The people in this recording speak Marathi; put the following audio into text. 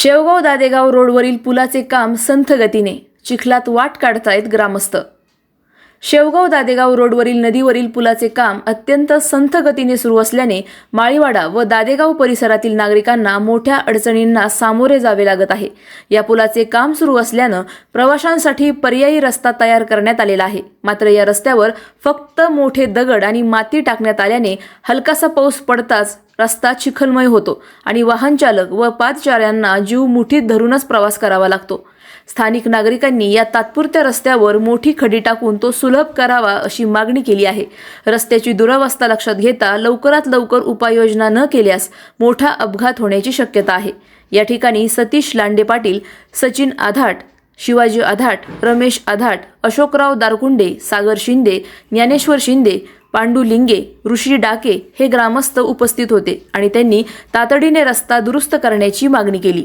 शेवगाव दादेगाव रोडवरील पुलाचे काम संथ गतीने. चिखलात वाट काढतायत ग्रामस्थ. शेवगाव दादेगाव रोडवरील नदीवरील पुलाचे काम अत्यंत संथ गतीने सुरू असल्याने माळीवाडा व दादेगाव परिसरातील नागरिकांना मोठ्या अडचणींना सामोरे जावे लागत आहे. या पुलाचे काम सुरू असल्यानं प्रवाशांसाठी पर्यायी रस्ता तयार करण्यात आलेला आहे. मात्र या रस्त्यावर फक्त मोठे दगड आणि माती टाकण्यात आल्याने हलकासा पाऊस पडताच रस्ता चिखलमय होतो आणि वाहनचालक व पादचाऱ्यांना जीव मुठीत धरूनच प्रवास करावा लागतो. स्थानिक नागरिकांनी या तात्पुरत्या रस्त्यावर मोठी खडी टाकून तो सुलभ करावा अशी मागणी केली आहे. रस्त्याची दुरावस्था लक्षात घेता लवकरात लवकर उपाययोजना न केल्यास मोठा अपघात होण्याची शक्यता आहे. या ठिकाणी सतीश लांडे पाटील सचिन आधाट शिवाजी आधाट रमेश आधाट अशोकराव दारकुंडे सागर शिंदे ज्ञानेश्वर शिंदे पांडू लिंगे ऋषी डाके हे ग्रामस्थ उपस्थित होते आणि त्यांनी तातडीने रस्ता दुरुस्त करण्याची मागणी केली.